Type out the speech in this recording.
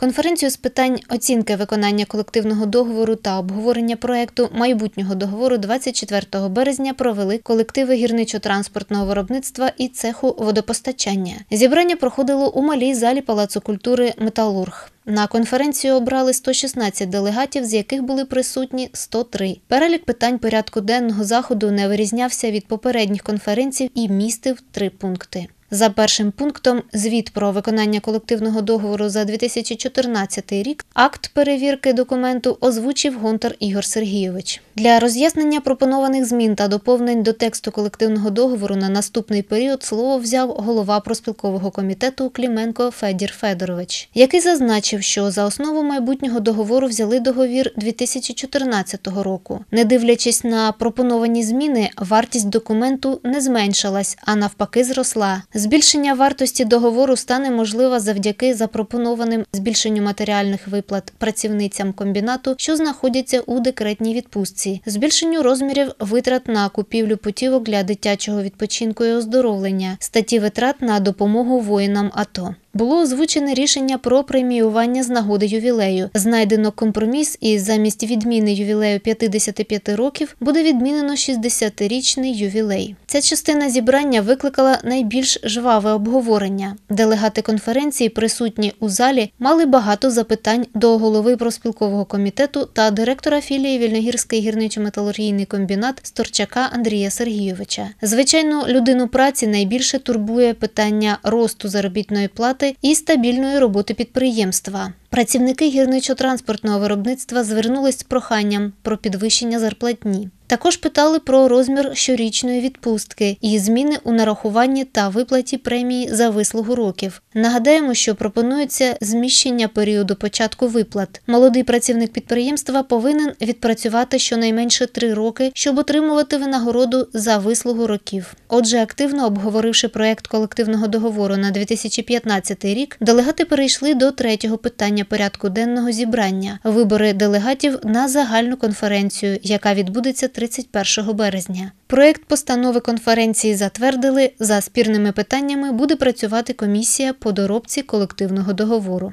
Конференцію з питань оцінки виконання колективного договору та обговорення проекту майбутнього договору 24 березня провели колективи гірничо-транспортного виробництва і цеху водопостачання. Зібрання проходило у малій залі Палацу культури Металург. На конференцію обрали 116 делегатів, з яких були присутні 103. Перелік питань порядку денного заходу не вирізнявся від попередніх конференцій і містив три пункти. За першим пунктом звіт про виконання колективного договору за 2014 рік акт перевірки документу озвучив Гонтар Ігор Сергійович. Для роз'яснення пропонованих змін та доповнень до тексту колективного договору на наступний період слово взяв голова проспілкового комітету Кліменко Федір Федорович, який зазначив, що за основу майбутнього договору взяли договір 2014 року. Не дивлячись на пропоновані зміни, вартість документу не зменшилась, а навпаки, зросла. Збільшення вартості договору стане можливо завдяки запропонованим збільшенню матеріальних виплат працівницям комбінату, що знаходяться у декретній відпустці, збільшенню розмірів витрат на купівлю путівок для дитячого відпочинку і оздоровлення, статті витрат на допомогу воїнам АТО. Було озвучене рішення про преміювання з нагоди ювілею. Знайдено компроміс, і замість відміни ювілею 55 років буде відмінено 60-річний ювілей. Ця частина зібрання викликала найбільш жваве обговорення. Делегати конференції, присутні у залі, мали багато запитань до голови проспілкового комітету та директора філії Вільногірський гірничо-металургійний комбінат Сторчака Андрія Сергійовича. Звичайно, людину праці найбільше турбує питання росту заробітної плати і стабільної роботи підприємства. Працівники гірничо-транспортного виробництва звернулись з проханням про підвищення зарплатні. Також питали про розмір щорічної відпустки і зміни у нарахуванні та виплаті премії за вислугу років. Нагадаємо, що пропонується зміщення періоду початку виплат. Молодий працівник підприємства повинен відпрацювати щонайменше три роки, щоб отримувати винагороду за вислугу років. Отже, активно обговоривши проект колективного договору на 2015 рік, делегати перейшли до третього питання порядку денного зібрання вибори делегатів на загальну конференцію, яка відбудеться 31 березня. Проект постанови конференції затвердили. За спірними питаннями буде працювати комісія по доробці колективного договору.